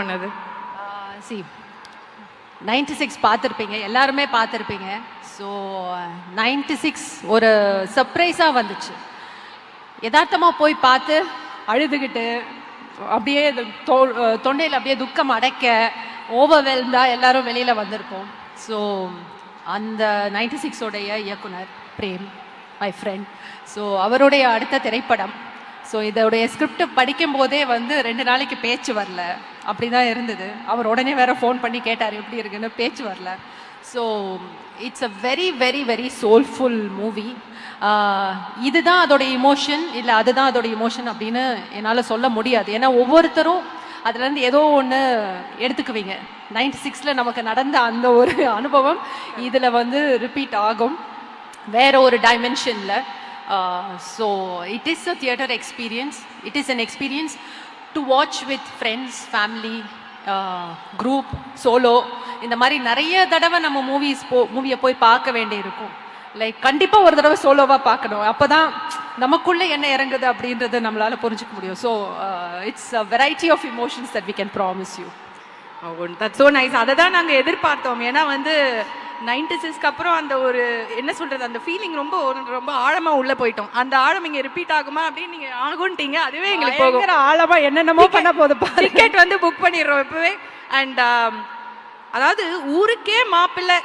பண்ணது? Uh, C ninety six பார்த்துருப்பீங்க எல்லாருமே பார்த்துருப்பீங்க. ஸோ நைன்டி சிக்ஸ் ஒரு சர்ப்ரைஸாக வந்துச்சு. யதார்த்தமாக போய் பார்த்து அழுதுகிட்டு அப்படியே தொ- தொண்டையில் அப்படியே துக்கம் அடைக்க ஓவர்வெல்ம்டா எல்லாரும் வெளியில் வந்திருப்போம். ஸோ அந்த நைன்டி சிக்ஸோடைய இயக்குனர் பிரேம் மை ஃப்ரெண்ட் ஸோ அவருடைய அடுத்த திரைப்படம். ஸோ இதோடைய ஸ்கிரிப்ட் படிக்கும் போதே வந்து ரெண்டு நாளைக்கு பேச்சு வரல. அப்படிதான் இருந்தது. அவர் உடனே வேற ஃபோன் பண்ணி கேட்டார் எப்படி இருக்குன்னு? பேச்சு வரல. So it's a very very very soulful movie இதுதான் அதோட இமோஷன் இல்லை அதுதான் அதோட இமோஷன் அப்படின்னு என்னால் சொல்ல முடியாது. ஏன்னா ஒவ்வொருத்தரும் அதுலேருந்து ஏதோ ஒன்று எடுத்துக்குவீங்க. நைன்டி சிக்ஸில் நமக்கு நடந்த அந்த ஒரு அனுபவம் இதில் வந்து ரிப்பீட் ஆகும். வேற ஒரு டைமென்ஷனில் so it is a theatre experience it is an experience to watch with friends family group solo இந்த மாதிரி நிறைய தடவை நம்ம மூவிஸ் போ மூவியை போய் பார்க்க வேண்டியிருக்கும். லைக் கண்டிப்பாக ஒரு தடவை சோலோவாக பார்க்கணும். அப்போ தான் நமக்குள்ளே என்ன இறங்குது அப்படின்றத நம்மளால் புரிஞ்சுக்க முடியும். So it's a variety of emotions that we can promise you that so nice அதை தான் நாங்கள் எதிர்பார்த்தோம். ஏன்னா வந்து நைன்டி சிக்ஸ்க்கு அப்புறம் அந்த ஒரு என்ன சொல்றது அந்த ஃபீலிங் ரொம்ப ரொம்ப ஆழமா உள்ள போயிட்டோம். அந்த ஆழம் இங்க ரிப்பீட் ஆகுமா அப்படின்னு நீங்க ஆகும்ட்டீங்க அதுவே எங்களுக்கு போகும். பயங்கர ஆழமா என்னென்னமோ பண்ண போது பாரு டிக்கெட் வந்து புக் பண்ணிடுறோம் இப்பவே. அண்ட் அதாவது ஊருக்கே மாப்பிள்ளை.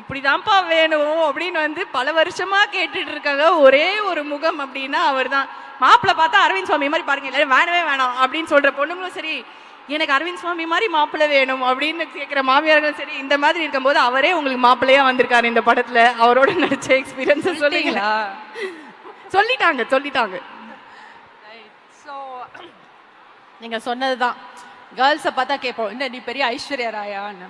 இப்படிதான்ப்பா வேணும் அப்படின்னு வந்து பல வருஷமா கேட்டுட்டு இருக்காங்க. ஒரே ஒரு முகம் அப்படின்னா அவர்தான். மாப்பிள்ளை பார்த்தா அரவிந்த் சுவாமி மாதிரி பாருங்க எல்லாரும் வேணவே வேணாம் அப்படின்னு சொல்ற பொண்ணுங்களும் சரி எனக்கு அரவிந்த் சுவாமி மாதிரி மாப்பிள்ளை வேணும் அப்படின்னு கேட்குற மாமியார்களும் சரி இந்த மாதிரி இருக்கும்போது அவரே உங்களுக்கு மாப்பிள்ளையா வந்திருக்காரு இந்த படத்துல. அவரோட நடிச்ச எக்ஸ்பீரியன்ஸ் சொல்லிங்களா சொல்லிட்டாங்க சொல்லிட்டாங்க. ஸோ நீங்க சொன்னதுதான். கேர்ள்ஸை பார்த்தா கேட்போம் என்ன நீ பெரிய ஐஸ்வர்யா ராயான்னு?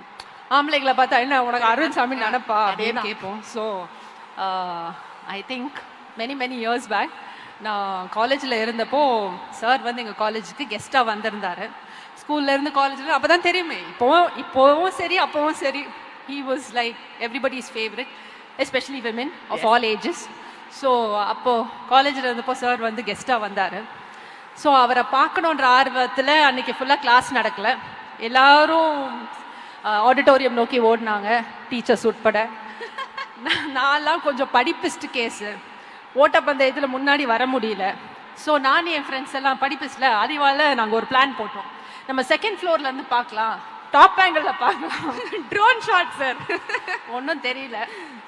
ஆம்பளைங்களை பார்த்தா என்ன உனக்கு அருண் சாமி நினப்பா? அப்படின்னு கேட்போம். So I think many many years back நான் காலேஜில் இருந்தப்போ சார் வந்து எங்கள் காலேஜுக்கு கெஸ்ட்டாக வந்திருந்தாரு. ஸ்கூல்ல இருந்து காலேஜில் அப்போ தான் தெரியுமே. இப்போவும் இப்போவும் சரி அப்போவும் சரி. He was like everybody's favourite especially women of all ages so அப்போது காலேஜில் இருந்தப்போ சார் வந்து கெஸ்ட்டாக வந்தார். ஸோ அவரை பார்க்கணுன்ற ஆர்வத்தில் அன்னைக்கு ஃபுல்லாக கிளாஸ் நடக்கல. எல்லாரும் ஆடிட்டோரியம் நோக்கி ஓடினாங்க. டீச்சர்ஸ் உட்பட நான்- நான்லாம் கொஞ்சம் படிப்பிஸ்ட் கேஸு ஓட்டப்பந்தயத்தில் முன்னாடி வர முடியல. ஸோ நான் என் ஃப்ரெண்ட்ஸ் எல்லாம் படிப்பிஸ்டில் அறிவால நாங்கள் ஒரு பிளான் போட்டோம். நம்ம செகண்ட் ஃப்ளோர்ல இருந்து பார்க்கலாம். டாப் ஆங்கிளில் பார்க்கலாம். ட்ரோன் ஷாட் சார் ஒன்றும் தெரியல.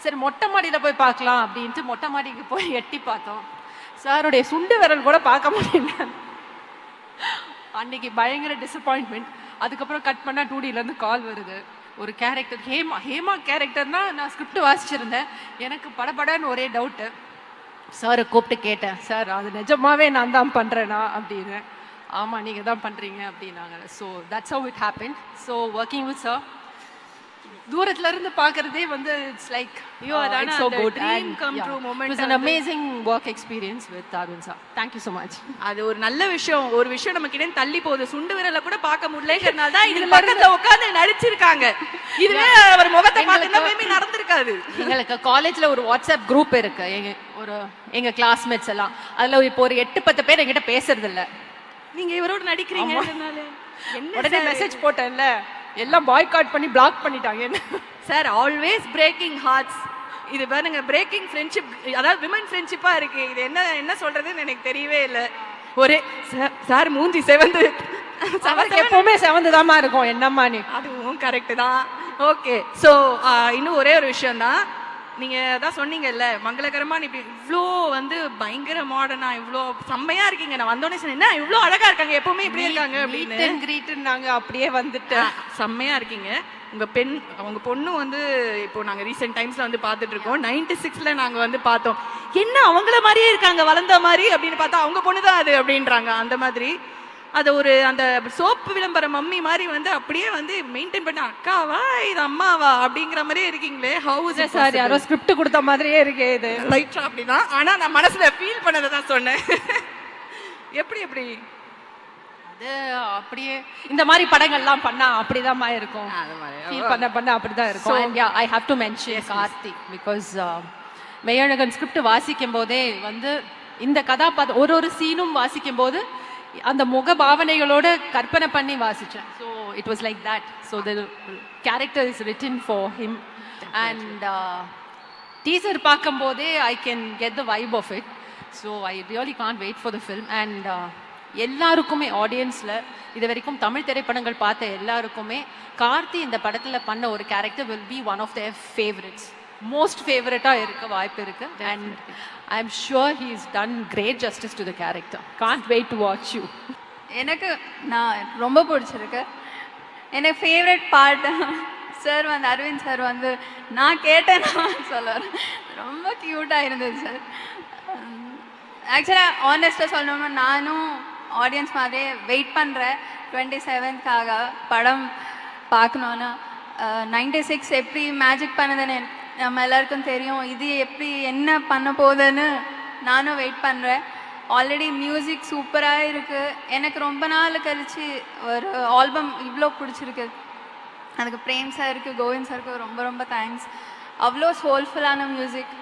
சரி மொட்டை மாடியில் போய் பார்க்கலாம் அப்படின்ட்டு மொட்டை மாடிக்கு போய் எட்டி பார்த்தோம். சாருடைய சுண்டு விரல் கூட பார்க்க முடியல. அன்னைக்கு பயங்கர டிசப்பாயின்மெண்ட் அதுக்கப்புறம் கட் பண்ணால் டூடியிலேருந்து கால் வருது. ஒரு கேரக்டர் ஹேமா ஹேமா கேரக்டர்னா நான் ஸ்கிரிப்ட் வாசிச்சிருந்தேன். எனக்கு படபடன்னு ஒரே டவுட்டு சாரை கூப்பிட்டு கேட்டேன். சார் அது நிஜமாவே நான் தான் பண்ணுறேனா அப்படின்னு. ஆமாம் நீங்கள் தான் பண்ணுறீங்க அப்படின்னாங்க. So that's how it happen so working with sir தூரத்துல இருந்து பார்க்கறதே வந்து இட்ஸ் லைக் ஐயோ, அதான so அந்த good. dream and, come yeah, true moment it was an amazing work experience with Arun sir. Thank you so much. அது ஒரு நல்ல விஷயம். ஒரு விஷயம் நம்ம கிட்ட தள்ளி போகுது. சுண்டு விரல கூட பார்க்க முடியலங்கிறனால தான் இதுல பக்கத்துல உட்கார்ந்து நடிச்சிருக்காங்க. இதுவே அவர் முகத்தை பார்த்துருந்தா மேபி நடந்திருக்காது. எங்களுக்கு காலேஜ்ல ஒரு வாட்ஸ்அப் குரூப் இருக்கு. எங்க ஒரு எங்க கிளாஸ்மேட்ஸ் எல்லாம். அதுல இப்போ ஒரு எட்டு பத்து பேர் என்கிட்ட பேசுறது இல்ல நீங்க இவரோட நடிக்கிறீங்க என்ன உடனே மெசேஜ் போட்டேன்ல. எல்லாம் பாய்காட் பண்ணி பிளாக் பண்ணிட்டாங்க. என்ன? சார் ஆல்வேஸ் பிரேக்கிங் ஹார்ட்ஸ் இது பாருங்க பிரேக்கிங் ஃப்ரெண்ட்ஷிப் அதாவது விமன் ஃப்ரெண்ட்ஷிப்பா இருக்கு. இது என்ன என்ன சொல்றதுன்னு எனக்கு தெரியவே இல்லை. ஒரே சார் சார் மூஞ்சி செவந்து. அவருக்கு எப்பவுமே செவந்துதாம்மா இருக்கும். என்னம்மா நீ? அதுவும் கரெக்டு தான். ஓகே ஸோ இன்னும் ஒரே ஒரு விஷயம் தான் நீங்கள் தான் சொன்னீங்கல்ல மங்களகரமா நீ இப்படி இவ்வளோ வந்து பயங்கர மாடர்னா இவ்வளோ செம்மையா இருக்கீங்க. நான் வந்தோடனே சொன்னேன் என்ன இவ்வளோ அழகா இருக்காங்க எப்பவுமே இப்படி இருக்காங்க? அப்படின்னு. மீட் அண்ட் கிரீட் நாங்க அப்படியே வந்துட்டு. ஆ, செம்மையா இருக்கீங்க. உங்க பெண் உங்க பொண்ணு வந்து இப்போ நாங்க ரீசெண்ட் டைம்ஸ்ல வந்து பார்த்துட்டு இருக்கோம் நைன்டி சிக்ஸ்ல நாங்க வந்து பார்த்தோம். என்ன அவங்கள மாதிரியே இருக்காங்க வளர்ந்த மாதிரி? அப்படின்னு பார்த்தா அவங்க பொண்ணு தான் அது அப்படின்றாங்க. அந்த மாதிரி. அது ஒரு அந்த சோப்பு விளம்பர மம்மி மாதிரி வந்து அப்படியே வந்து மெயின்டைன் பண்ண அக்காவா இது அம்மாவா? அப்படிங்கிற மாதிரியே இருக்கீங்களே ஹவுஸ் சார் யாரோ ஸ்கிரிப்ட் கொடுத்த மாதிரியே இருக்கே இது. லைட்டா அப்படிதான் ஆனா நான் மனசுல ஃபீல் பண்ணதை தான் சொன்னேன். எப்படி எப்படி? அது அப்படியே இந்த மாதிரி படங்கள்லாம் பண்ணா அப்படிதாம்மா இருக்கும். அது மாதிரி. ஃபீல் பண்ண பண்ண அப்படிதான் இருக்கும். I have to mention Karthik because Meiyazhagan script வாசிக்கும் போதே வந்து இந்த கதாபாத்திரம் ஒரு ஒரு சீனும் வாசிக்கும் போது அந்த முக பாவனைகளோட கற்பனை பண்ணி வாசிச்சேன். So it was like that so the character is written for him and teaser பார்க்கும்போதே I can get the vibe of it so I really can't wait for the film and எல்லாருக்குமே ஆடியன்ஸில் இது வரைக்கும் தமிழ் திரைப்படங்கள் பார்த்த எல்லாருக்குமே கார்த்தி இந்த படத்தில் பண்ண ஒரு character will be one of their favourites most ஃபேவரட்டாக இருக்க வாய்ப்பு இருக்கு. And I am sure he is done great justice to the character can't wait to watch you எனக்கு நான் ரொம்ப பிடிச்சிருக்கு. எனக்கு ஃபேவரட் பார்ட் சார் வந்து அரவிந்த் சார் வந்து நான் கேட்டேன் சொல்லுவார். ரொம்ப க்யூட்டாக இருந்தது சார் ஆக்சுவலாக ஆனஸ்ட்டாக சொல்லணும்னா நானும் ஆடியன்ஸ் மாதிரியே வெயிட் பண்ணுறேன் டுவெண்ட்டி செவன்த்காக படம் பார்க்கணுன்னு நைன்டி சிக்ஸ் எப்படி மேஜிக் பண்ணதுன்னு நம்ம எல்லாருக்கும் தெரியும் இது எப்படி என்ன பண்ண போகுதுன்னு நானும் வெயிட் பண்ணுறேன் ஆல்ரெடி மியூசிக் சூப்பராக இருக்குது எனக்கு ரொம்ப நாள் கழிச்சு ஒரு ஆல்பம் இவ்வளோ பிடிச்சிருக்கு. அதுக்கு பிரேம் சாருக்கு கோவிந்த் சாருக்கு ரொம்ப ரொம்ப தேங்க்ஸ் அவ்வளோ சோல்ஃபுல்லான மியூசிக்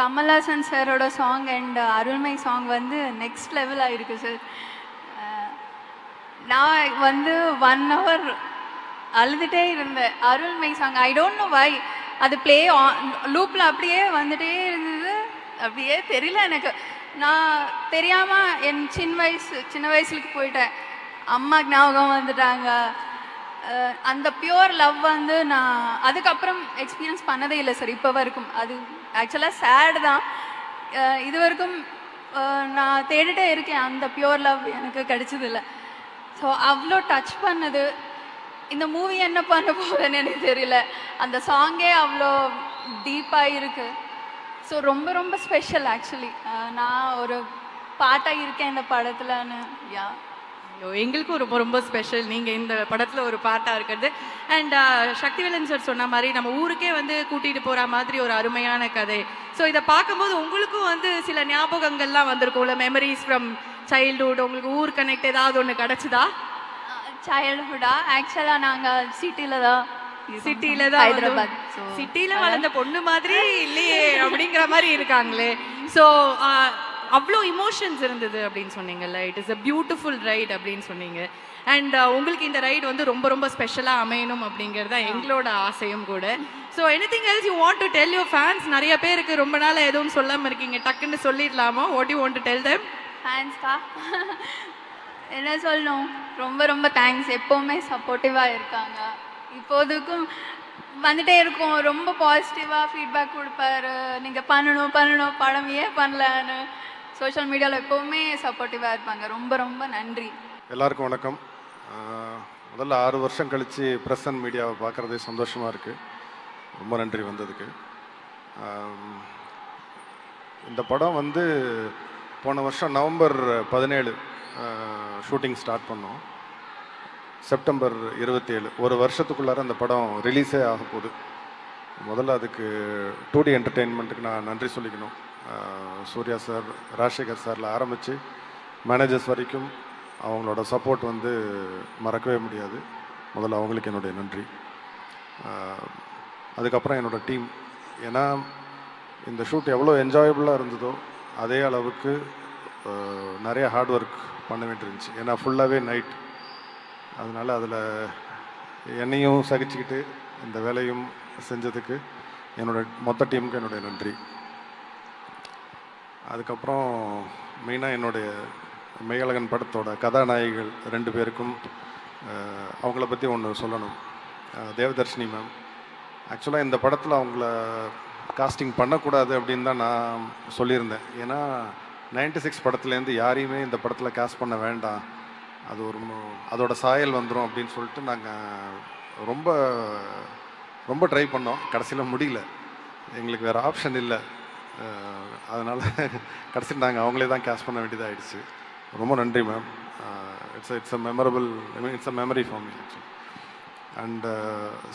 கமல்ஹாசன் சாரோட சாங் அண்ட் அருள்மை சாங் வந்து நெக்ஸ்ட் லெவலாக இருக்குது சார் நான் வந்து ஒன் ஹவர் அழுதுகிட்டே இருந்தேன். அருள்மை song I don't know why அது ப்ளே லூப்பில் அப்படியே வந்துட்டே இருந்தது. அப்படியே தெரியல எனக்கு. நான் தெரியாமல் என் சின்ன வயசு சின்ன வயசுக்கு போயிட்டேன். அம்மா ஞாபகம் வந்துட்டாங்க. அந்த பியூர் லவ் வந்து நான் அதுக்கப்புறம் எக்ஸ்பீரியன்ஸ் பண்ணதே இல்லை சார் இப்போ வரைக்கும். அது ஆக்சுவலாக சேடு தான். இது வரைக்கும் நான் தேடிட்டே இருக்கேன். அந்த பியூர் லவ் எனக்கு கிடைச்சதில்ல. ஸோ அவ்வளோ டச் பண்ணது. இந்த மூவி என்ன பண்ண போகுதுன்னு எனக்கு தெரியல. அந்த சாங்கே அவ்வளோ டீப்பாக இருக்கு. ஸோ ரொம்ப ரொம்ப ஸ்பெஷல் ஆக்சுவலி நான் ஒரு பாட்டாக இருக்கேன் இந்த படத்துலன்னு. யா ஐயோ, எங்களுக்கும் ரொம்ப ரொம்ப ஸ்பெஷல் நீங்கள் இந்த படத்தில் ஒரு பாட்டாக இருக்கிறது. அண்ட் சக்திவேலன் சார் சொன்ன மாதிரி நம்ம ஊருக்கே வந்து கூட்டிகிட்டு போகிற மாதிரி ஒரு அருமையான கதை. ஸோ இதை பார்க்கும்போது உங்களுக்கும் வந்து சில ஞாபகங்கள்லாம் வந்திருக்கும்ல. மெமரிஸ் ஃப்ரம் சைல்டுஹுட் உங்களுக்கு ஊர் கனெக்ட் ஏதாவது ஒன்று கிடச்சிதா? சைல்ட்ஹுட்டா ஆக்சுவலாக நாங்கள் சிட்டியில் தான். சிட்டில தான் ஹைதராபாத். ஸோ சிட்டில வளர்ந்த பொண்ணு மாதிரி இல்லையே அப்படிங்கிற மாதிரி இருக்காங்களே. ஸோ அவ்வளோ இமோஷன்ஸ் இருந்தது அப்படின்னு சொன்னீங்கல்ல. It is a beautiful ride அப்படின்னு சொன்னீங்க. அண்ட் உங்களுக்கு இந்த ரைடு வந்து ரொம்ப ரொம்ப ஸ்பெஷலாக அமையணும் அப்படிங்கிறது தான் எங்களோட ஆசையும் கூட. So anything else you want to tell your fans நிறைய பேருக்கு ரொம்ப நாள் எதுவும் சொல்லாமல் இருக்கீங்க. டக்குன்னு சொல்லிடலாமா? What you want to tell them? ஃபேன்ஸ்க்கா என்ன சொல்லணும்? ரொம்ப ரொம்ப தேங்க்ஸ் எப்போவுமே சப்போர்ட்டிவாக இருக்காங்க. இப்போதுக்கும் வந்துட்டே இருக்கும். ரொம்ப பாசிட்டிவாக ஃபீட்பேக் கொடுப்பாரு. நீங்கள் பண்ணணும் பண்ணணும். படம் ஏன் பண்ணலன்னு சோஷியல் மீடியாவில் எப்போவுமே சப்போர்ட்டிவாக இருப்பாங்க. ரொம்ப ரொம்ப நன்றி. எல்லாருக்கும் வணக்கம். முதல்ல ஆறு வருஷம் கழித்து ப்ரெஸ் அண்ட் மீடியாவை பார்க்குறதே சந்தோஷமாக இருக்குது ரொம்ப நன்றி வந்ததுக்கு. இந்த படம் வந்து போன வருஷம் நவம்பர் பதினேழு. ஷூட்டிங் ஸ்டார்ட் பண்ணோம். செப்டம்பர் இருபத்தேழு ஒரு வருஷத்துக்குள்ளார அந்த படம் ரிலீஸே ஆக போகுது. முதல்ல அதுக்கு டூ டி என்டர்டெயின்மெண்ட்டுக்கு நான் நன்றி சொல்லிக்கணும். சூர்யா சார் ராஜசேகர் சாரில் ஆரம்பித்து மேனேஜர்ஸ் வரைக்கும் அவங்களோட சப்போர்ட் வந்து மறக்கவே முடியாது. முதல்ல அவங்களுக்கு என்னுடைய நன்றி. அதுக்கப்புறம் என்னோட டீம் ஏன்னா இந்த ஷூட் எவ்வளோ என்ஜாயபுளாக இருந்ததோ அதே அளவுக்கு நிறைய ஹார்ட் ஒர்க் பண்ண வேண்டியிருந்துச்சு ஏன்னா ஃபுல்லாகவே நைட் அதனால் அதில் என்னையும் சகிச்சுக்கிட்டு இந்த வேலையும் செஞ்சதுக்கு என்னோட மொத்த டீமுக்கு என்னுடைய நன்றி. அதுக்கப்புறம் மெயினாக என்னுடைய மெய்யழகன் படத்தோட கதாநாயகிகள் ரெண்டு பேருக்கும் அவங்கள பற்றி ஒன்று சொல்லணும். தேவதர்ஷினி மேம் ஆக்சுவலாக இந்த படத்தில் அவங்கள காஸ்டிங் பண்ணக்கூடாது அப்படின்னு தான் நான் சொல்லியிருந்தேன். ஏன்னா நைன்டி சிக்ஸ் படத்துலேருந்து யாரையுமே இந்த படத்தில் காஸ்ட் பண்ண வேண்டாம். அது ஒரு அதோட சாயல் வந்துடும் அப்படின்னு சொல்லிட்டு நாங்கள் ரொம்ப ரொம்ப ட்ரை பண்ணோம். கடைசியில் முடியல. எங்களுக்கு வேறு ஆப்ஷன் இல்லை. அதனால் கடைசியில் நாங்கள் அவங்களே தான் கேஷ் பண்ண வேண்டியதாக ஆயிடுச்சு ரொம்ப நன்றி ma'am it's it's a memorable I mean it's a memory for me and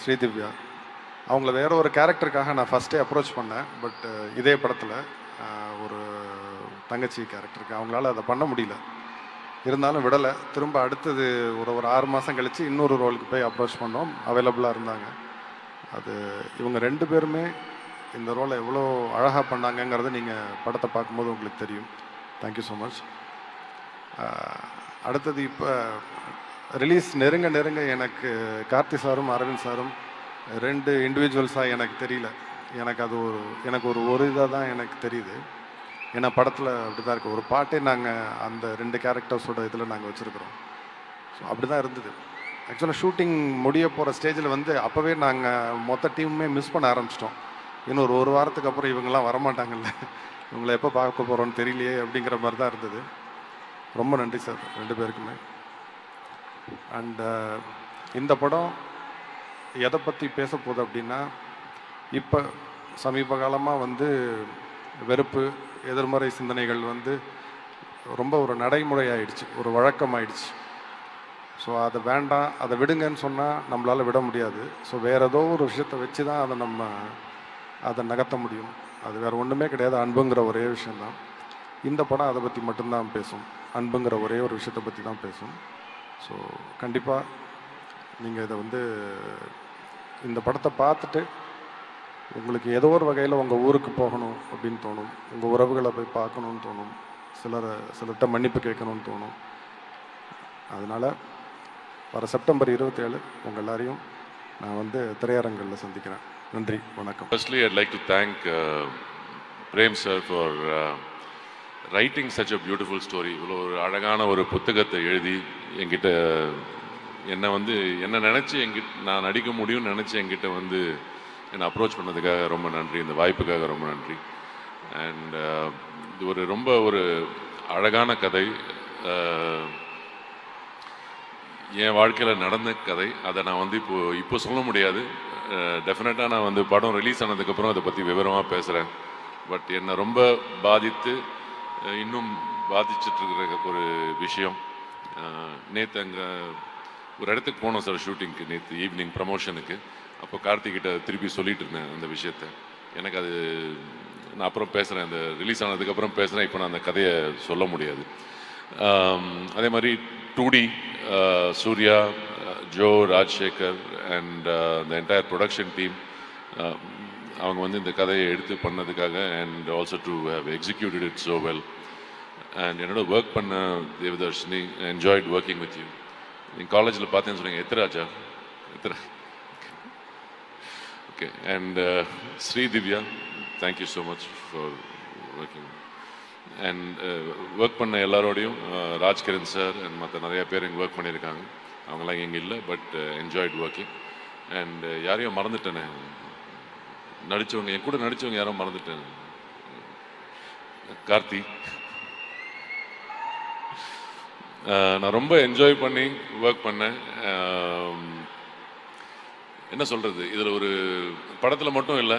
Sri Divya அவங்கள வேற ஒரு கேரக்டருக்காக நான் ஃபஸ்ட்டே அப்ரோச் பண்ணேன். பட் இதே படத்தில் தங்கச்சி கேரக்டருக்கு. அவங்களால அதை பண்ண முடியல. இருந்தாலும் விடலை. திரும்ப அடுத்தது ஒரு ஒரு ஆறு மாதம் கழித்து இன்னொரு ரோலுக்கு போய் அப்ரோச் பண்ணோம். அவைலபிளாக இருந்தாங்க. அது இவங்க ரெண்டு பேருமே இந்த ரோலை எவ்வளோ அழகாக பண்ணாங்கங்கிறத நீங்கள் படத்தை பார்க்கும்போது உங்களுக்கு தெரியும். தேங்க்யூ ஸோ மச் அடுத்தது இப்போ ரிலீஸ் நெருங்க நெருங்க எனக்கு கார்த்தி சாரும் அரவிந்த் சாரும் ரெண்டு இண்டிவிஜுவல்ஸாக எனக்கு தெரியல. எனக்கு அது ஒரு எனக்கு ஒரு ஒரு இதாக தான் எனக்கு தெரியுது. ஏன்னா படத்தில் அப்படி தான் இருக்குது ஒரு பாட்டே நாங்கள் அந்த ரெண்டு கேரக்டர்ஸோட இதில் நாங்கள் வச்சுருக்குறோம். ஸோ அப்படி தான் இருந்தது ஆக்சுவலாக ஷூட்டிங் முடிய போகிற ஸ்டேஜில் வந்து அப்போவே நாங்கள் மொத்த டீமுமே மிஸ் பண்ண ஆரம்பிச்சிட்டோம். இன்னும் ஒரு ஒரு வாரத்துக்கு அப்புறம் இவங்கெல்லாம் வரமாட்டாங்கல்ல. இவங்களை எப்போ பார்க்க போகிறோன்னு தெரியலையே அப்படிங்கிற மாதிரி தான் இருந்தது. ரொம்ப நன்றி சார் ரெண்டு பேருக்குமே. அண்டு uh, இந்த படம் எதை பற்றி பேச போகுது அப்படின்னா இப்போ சமீப காலமாக வந்து வெறுப்பு எதிர்மறை சிந்தனைகள் வந்து ரொம்ப ஒரு நடைமுறையாயிடுச்சு ஒரு வழக்கம் ஆயிடுச்சு ஸோ அதை வேண்டாம் அதை விடுங்கன்னு சொன்னால் நம்மளால் விட முடியாது. ஸோ வேறு ஏதோ ஒரு விஷயத்தை வச்சு தான் அதை நம்ம அதை நகர்த்த முடியும். அது வேறு ஒன்றுமே கிடையாது அன்புங்கிற ஒரே விஷயந்தான் இந்த படம் அதை பற்றி மட்டும்தான் பேசும். அன்புங்கிற ஒரே ஒரு விஷயத்தை பற்றி தான் பேசும். ஸோ கண்டிப்பாக நீங்கள் இதை வந்து இந்த படத்தை பார்த்துட்டு உங்களுக்கு ஏதோ ஒரு வகையில் உங்கள் ஊருக்கு போகணும் அப்படின்னு தோணும். உங்கள் உறவுகளை போய் பார்க்கணுன்னு தோணும். சிலரை சிலர்கிட்ட மன்னிப்பு கேட்கணும்னு தோணும். அதனால் வர செப்டம்பர் இருபத்தேழு உங்கள் எல்லாரையும் நான் வந்து திரையரங்களில் சந்திக்கிறேன். நன்றி வணக்கம். Firstly I'd like to thank Prem sir for writing such a beautiful story இவ்வளோ ஒரு அழகான ஒரு புத்தகத்தை எழுதி என்கிட்ட என்னை வந்து என்னை நினச்சி எங்கிட்ட நான் நடிக்க முடியும்னு நினச்சி என்கிட்ட வந்து என்னை அப்ரோச் பண்ணதுக்காக ரொம்ப நன்றி இந்த வாய்ப்புக்காக ரொம்ப நன்றி. அண்ட் uh, இது ஒரு ரொம்ப ஒரு அழகான கதை. Uh, என் வாழ்க்கையில் நடந்த கதை. அதை நான் வந்து இப்போ இப்போ சொல்ல முடியாது. Uh, டெஃபினட்டாக நான் வந்து படம் ரிலீஸ் ஆனதுக்கப்புறம் அதை பற்றி விவரமாக பேசுகிறேன் பட் என்னை ரொம்ப பாதித்து இன்னும் பாதிச்சிட்ருக்கிற ஒரு விஷயம். நேற்று அங்கே ஒரு இடத்துக்கு போனோம் சார் ஷூட்டிங்க்கு நேற்று ஈவினிங் ப்ரமோஷனுக்கு அப்போ கார்த்திகிட்ட திருப்பி சொல்லிட்டு இருந்தேன் அந்த விஷயத்த. எனக்கு அது நான் அப்புறம் பேசுகிறேன் அந்த ரிலீஸ் ஆனதுக்கப்புறம் பேசுகிறேன் இப்போ நான் அந்த கதையை சொல்ல முடியாது. அதே மாதிரி two D Suriya Jo Rajsekar and the entire production team அவங்க வந்து இந்த கதையை எடுத்து பண்ணதுக்காக and also to have executed it so well and என்னோட ஒர்க் பண்ண Devadarshini enjoyed working with you நீங்கள் காலேஜில் பார்த்தேன்னு சொன்னீங்க எத்தராஜா எத்தனை okay and Sri Divya thank you so much for working and work பண்ண எல்லாரோடையும் uh, ராஜ்கிரண் சார் அண்ட் மற்ற நிறைய பேர் இங்கே ஒர்க் பண்ணியிருக்காங்க. அவங்களாம் இங்கே இல்லை பட் என்ஜாய்ட் ஒர்க்கிங் அண்ட் யாரையும் மறந்துட்டேனே? நடித்தவங்க என் கூட நடித்தவங்க யாரும் மறந்துட்டேன்? கார்த்தி. Uh, நான் ரொம்ப என்ஜாய் பண்ணி ஒர்க் பண்ணேன். Um, என்ன சொல்கிறது இதில் ஒரு படத்தில் மட்டும் இல்லை.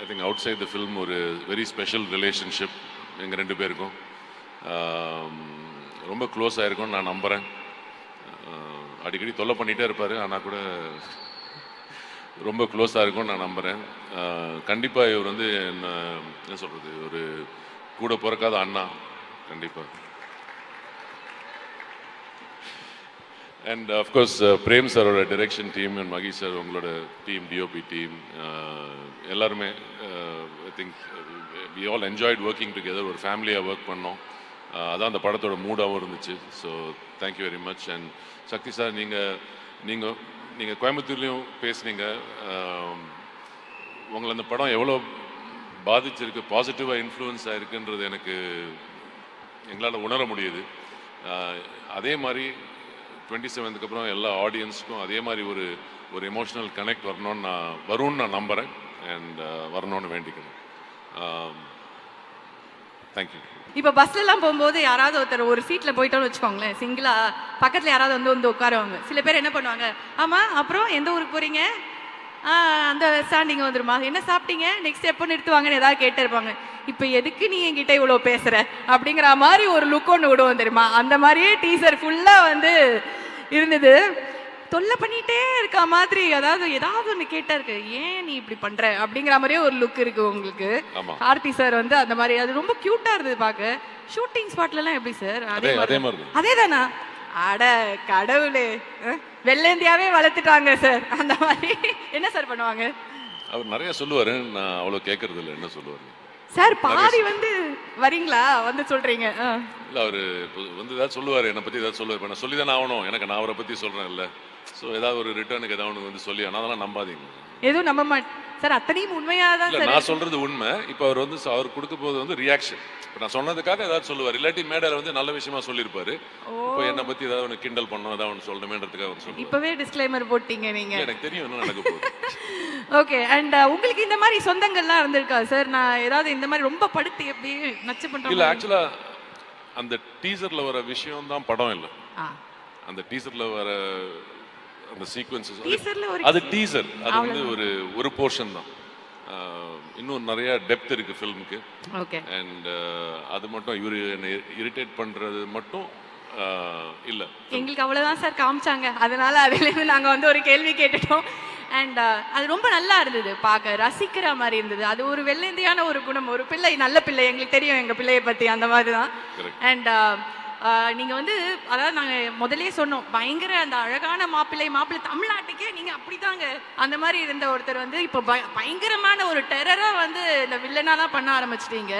I think outside the film ஒரு வெரி ஸ்பெஷல் ரிலேஷன்ஷிப் எங்கள் ரெண்டு பேருக்கும். ரொம்ப க்ளோஸ் ஆயிருக்கும்னு நான் நம்புகிறேன் அடிக்கடி தொல்லை பண்ணிகிட்டே இருப்பார் ஆனால் கூட ரொம்ப க்ளோஸாக இருக்கும்னு நான் நம்புகிறேன் கண்டிப்பாக இவர் வந்து என்ன என்ன சொல்கிறது ஒரு கூட பிறக்காத அண்ணா கண்டிப்பாக அண்ட் அஃப்கோர்ஸ் பிரேம் சாரோட direction team and Mahi sir உங்களோட டீம் டிஓபி டீம் எல்லாருமே I think we all enjoyed working together ஒரு ஃபேமிலியாக ஒர்க் பண்ணோம். Uh, அதான் அந்த படத்தோட மூடாகவும் இருந்துச்சு. So thank you very much and Sakthi sir நீங்கள் நீங்கள் நீங்கள் கோயம்புத்தூர்லேயும் பேசுனீங்க. Um, உங்களை அந்த படம் எவ்வளோ பாதிச்சிருக்கு பாசிட்டிவாக இன்ஃப்ளூயன்ஸ் ஆகிருக்குன்றது எனக்கு எங்களால் உணர முடியுது. Uh, அதே மாதிரி டுவெண்ட்டி செவன்த்துக்கு அப்புறம் எல்லா ஆடியன்ஸ்க்கும் அதே மாதிரி ஒரு ஒரு எமோஷனல் கனெக்ட் வரணும்னு நான் வரும்னு நான் நம்புகிறேன் அண்ட் uh, வரணும்னு வேண்டிக்கிறேன். Um, தேங்க்யூ இப்போ பஸ்லலாம் போகும்போது யாராவது ஒருத்தர் ஒரு சீட்டில் போயிட்டோம்னு வச்சுக்கோங்களேன். சிங்கிளா பக்கத்தில் யாராவது வந்து வந்து உட்காருவாங்க. சில பேர் என்ன பண்ணுவாங்க ஆமாம் அப்புறம் எந்த ஊருக்கு போகிறீங்க அந்த ஸ்டாண்டிங் வந்துருமா என்ன சாப்பிட்டீங்க? நெக்ஸ்ட் எப்போ நிறுத்துவாங்கன்னு ஏதாவது கேட்டிருப்பாங்க இப்போ எதுக்கு நீ என்கிட்ட இவ்வளோ பேசுகிற அப்படிங்கிற மாதிரி ஒரு லுக் ஒன்று விடுவோம் தெரியுமா? அந்த மாதிரியே டீசர் ஃபுல்லாக வந்து இருந்தது. தொல்லை பண்ணிட்டே இருக்க மாதிரி அதாவது ஏதாவது ஒன்று கேட்டா இருக்கு ஏன் நீ இப்படி பண்ற? அப்படிங்கிற மாதிரியே ஒரு லுக் இருக்கு உங்களுக்கு. ஆமா. கார்த்தி சார் வந்து அந்த மாதிரி அது ரொம்ப கியூட்டா இருந்தது பார்க்க ஷூட்டிங் ஸ்பாட்ல எல்லாம் எப்படி சார் அதே அதே மாதிரி. தான் அதே தானா அட கடவுளே. வெள்ளேந்தியாவே வளர்த்துட்டாங்க சார் அந்த மாதிரி. என்ன சார் பண்ணுவாங்க? அவர் நிறைய சொல்லுவார். நான் அவ்வளோ கேட்கறது இல்லை என்ன சொல்லுவார் சார் பாதி வந்து வரீங்களா? வந்து சொல்றீங்க. இல்லை அவர் வந்து ஏதாவது சொல்லுவார் என்னை பற்றி ஏதாவது சொல்லுவார். இப்போ நான் சொல்லி தானே ஆகணும். எனக்கு நான் அவரை பற்றி சொல்கிறேன் இல்லை ஸோ ஏதாவது ஒரு ரிட்டர்னுக்கு ஏதாவது ஒன்று வந்து சொல்லி ஆனால் அதெல்லாம் நம்பாதீங்க. எதுவும் நம்ப மாட் சார் அத்தனையும் உண்மையா தான் சார் நான் சொல்றது உண்மை. இப்போ அவர் வந்து அவர் கொடுக்க போது வந்து ரியாக்ஷன் இப்போ நான் சொன்னதுக்காக ஏதாவது சொல்லுவார். இல்லாட்டி மேடையில் வந்து நல்ல விஷயமா சொல்லியிருப்பாரு. இப்போ என்னை பற்றி ஏதாவது ஒன்று கிண்டல் பண்ணணும் ஏதாவது ஒன்று சொல்லணுமேன்றதுக்காக அவர் சொல்லுவார். இப்பவே டிஸ்க்ளைமர் போட்டீங்க நீங்க. இல்ல, எனக்கு தெரியும் என்ன நடக்க போகுது. ஓகே அண்ட் உங்களுக்கு இந்த மாதிரி சொந்தங்கள்லாம் இருந்திருக்கா சார்? நான் ஏதாவது இந்த மாதிரி ரொம்ப படுத்து எப்படி நச்சு பண்ற இல்ல மாதிரி? ஆக்சுவலா அந்த டீசர்ல வர விஷயம் தான் படம் இல்ல. அந்த டீசர்ல வர அந்த சீக்வன்சஸ் அது டீசர் அது வந்து ஒரு ஒரு போர்ஷன் தான். இன்னும் நிறைய டெப்த் இருக்கு ஃபில்முக்கு ஓகே அண்ட் அது மட்டும் இவர் என்னை இரிட்டேட் பண்றது மட்டும் இல்ல. எங்களுக்கு அவ்வளவுதான் சார் காமிச்சாங்க. அதனால அதுலேருந்து நாங்க வந்து ஒரு கேள்வி கேட்டுட்டோம். அண்ட் அது ரொம்ப நல்லா இருந்தது. பார்க்க ரசிக்கிற மாதிரி இருந்தது. அது ஒரு வெள்ளந்தியான ஒரு குணம். ஒரு பிள்ளை நல்ல பிள்ளை. எங்களுக்கு தெரியும் எங்க பிள்ளையை பத்தி அந்த மாதிரி தான். அண்ட் நீங்க வந்து அதாவது நாங்க முதலே சொன்னோம் பயங்கர அந்த அழகான மாப்பிள்ளை மாப்பிள்ளை தமிழ்நாட்டுக்கே நீங்க அப்படிதாங்க. அந்த மாதிரி இருந்த ஒருத்தர் வந்து இப்போ பய- பயங்கரமான ஒரு டெரரா வந்து இந்த வில்லனாலாம் பண்ண ஆரம்பிச்சிட்டீங்க.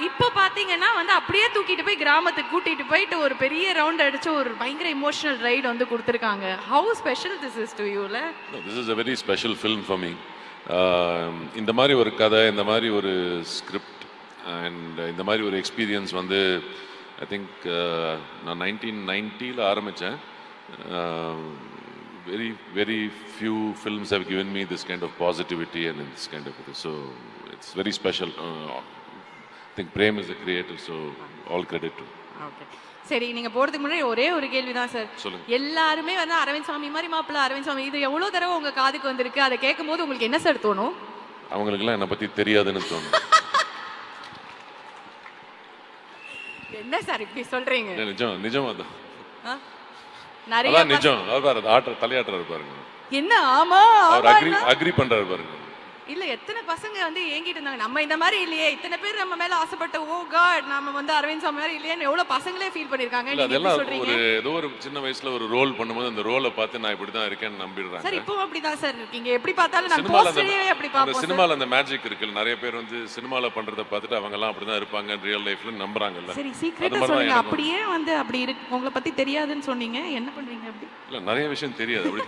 இப்போ பாத்தீங்கன்னா வந்து அப்படியே தூக்கிட்டு போய் கிராமத்துக்கு கூட்டிட்டு போயிட்டு ஒரு பெரிய ரவுண்ட் அடிச்சு ஒரு பயங்கர இமோஷனல் ரைடு வந்து கொடுத்துருக்காங்க. How special this is to யூல this is a very special film for me இந்த மாதிரி ஒரு கதை இந்த மாதிரி ஒரு ஸ்கிரிப்ட் அண்ட் இந்த மாதிரி ஒரு எக்ஸ்பீரியன்ஸ் வந்து ஐ திங்க் நான் நைன்டீன் நைன்ட்டியில் ஆரம்பித்தேன் very very few films have given me this kind of positivity and this kind of so it's very special. Uh, I think Prem is the creator so all credit to சரி நீங்க போறதுக்கு முன்னாடி ஒரே ஒரு கேள்வி தான் சார். எல்லாருமே வந்து அரவிந்த் சாமி மாதிரி மாப்பிள்ள அரவிந்த் சாமி இது எவ்வளவு தடவை உங்க காதுக்கு வந்திருக்கு? அதை கேட்கும் போது உங்களுக்கு என்ன சார் தோணும்? அவங்களுக்கெல்லாம் என்னை பற்றி தெரியாதுன்னு தோணும் என்ன சார் இப்படி சொல்றீங்க? இல்ல, நிஜம் நிஜம் அதான் ஆ? நிறைய அதான் நிஜம். அவர் பாரு ஆட்டுற தலையாட்டுறாரு பாருங்க. என்ன ஆமா அவர் ஆமா அக்ரி அக்ரி பண்றாரு பாருங்க. இல்ல எத்தனை பசங்க வந்து ஏங்கிட்டு இருந்தாங்க? நம்ம இந்த மாதிரி இல்லையே. இத்தனை பேர் நம்ம மேல ஆசைப்பட்ட ஓ காட் நாம வந்து அரவிந்த் சாமி மாதிரி இல்லையேன்னு எவ்வளவு பசங்களே ஃபீல் பண்ணிருக்காங்க. அதெல்லாம் ஒரு ஏதோ ஒரு சின்ன வயசுல ஒரு ரோல் பண்ணும்போது அந்த ரோலை பார்த்து நான் இப்படி தான் இருக்கேன்னு சார் நம்பிடுறாங்க இப்பவும் அப்படிதான் சார் இருக்கீங்க எப்படி பார்த்தாலும் நான் போஸ்டரே அப்படி பார்ப்போம் சார். சினிமால அந்த மேஜிக் இருக்குல்ல. நிறைய பேர் வந்து சினிமால பண்றத பார்த்துட்டு அவங்க எல்லாம் அப்படிதான் இருப்பாங்க ரியல் லைஃப்ல நம்புறாங்கல்ல. சரி சீக்கிரட்டா சொல்லுங்க. அப்படியே வந்து அப்படி இருக்கு. உங்களை பத்தி தெரியாதுன்னு சொன்னீங்க. என்ன பண்றீங்க அப்படி? இல்ல நிறைய விஷயம் தெரியாது. அப்படி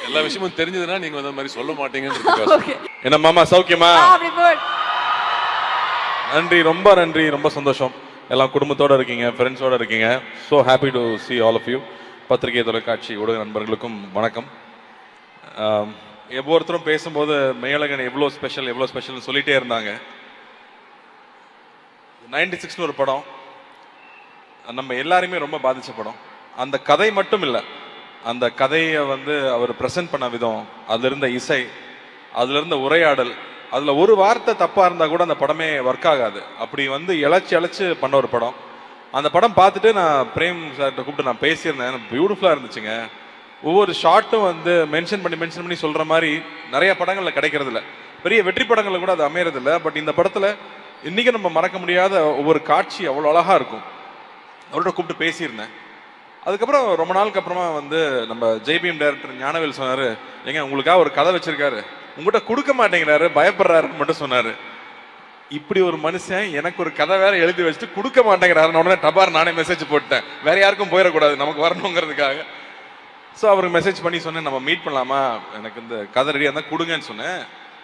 எல்லா விஷயமும் தெரிஞ்சதுன்னா நீங்க அந்த மாதிரி சொல்ல மாட்டீங்கன்னு என்ன மாமா சௌக்கியமா? நன்றி ரொம்ப நன்றி ரொம்ப சந்தோஷம். எல்லாம் குடும்பத்தோட இருக்கீங்க ஃப்ரெண்ட்ஸோட இருக்கீங்க. So happy to see all of you பத்திரிகை தொலைக்காட்சி ஊடக நண்பர்களுக்கும் வணக்கம். ஒவ்வொருத்தரும் பேசும்போது மேலகன் எவ்வளோ ஸ்பெஷல் எவ்வளோ ஸ்பெஷல்னு சொல்லிட்டே இருந்தாங்க. நைன்டி சிக்ஸ்னு ஒரு படம். நம்ம எல்லாருமே ரொம்ப பாதிச்ச படம். அந்த கதை மட்டும் இல்லை அந்த கதையை வந்து அவர் ப்ரெசென்ட் பண்ண விதம் அதுல இருந்த இசை அதுல இருந்த உரையாடல் அதுல ஒரு வார்த்தை தப்பா இருந்தா கூட அந்த படமே ஒர்க் ஆகாது. அப்படி வந்து இழைச்சி இழைச்சி பண்ண ஒரு படம். அந்த படம் பார்த்துட்டு நான் பிரேம் சார்கிட்ட கூப்பிட்டு நான் பேசியிருந்தேன். பியூட்டிஃபுல்லா இருந்துச்சுங்க. ஒவ்வொரு ஷாட்டும் வந்து மென்ஷன் பண்ணி மென்ஷன் பண்ணி சொல்ற மாதிரி நிறைய படங்கள்ல கிடைக்கிறதில்ல. பெரிய வெற்றி படங்கள்ல கூட அது அமையறதில்ல. பட் இந்த படத்துல இன்னைக்கு நம்ம மறக்க முடியாத ஒவ்வொரு காட்சி அவ்வளோ அழகா இருக்கும். அவர்கிட்ட கூப்பிட்டு பேசியிருந்தேன். அதுக்கப்புறம் ரொம்ப நாளுக்கு அப்புறமா வந்து நம்ம ஜெய்பிஎம் டைரக்டர் ஞானவேல் சொன்னார் ஏங்க உங்களுக்காக ஒரு கதை வச்சிருக்காரு. உங்ககிட்ட கொடுக்க மாட்டேங்கிறாரு பயப்படுறாருன்னு மட்டும் சொன்னாரு. இப்படி ஒரு மனுஷன் எனக்கு ஒரு கதை வேற எழுதி வச்சுட்டு கொடுக்க மாட்டேங்கிறாருன்னு உடனே டபார் நானே மெசேஜ் போட்டேன் வேற யாருக்கும் போயிடக்கூடாது நமக்கு வரணுங்கிறதுக்காக. ஸோ அவருக்கு மெசேஜ் பண்ணி சொன்னேன் நம்ம மீட் பண்ணலாமா? எனக்கு இந்த கதை ரெடியாக இருந்தால் கொடுங்கன்னு சொன்னேன்.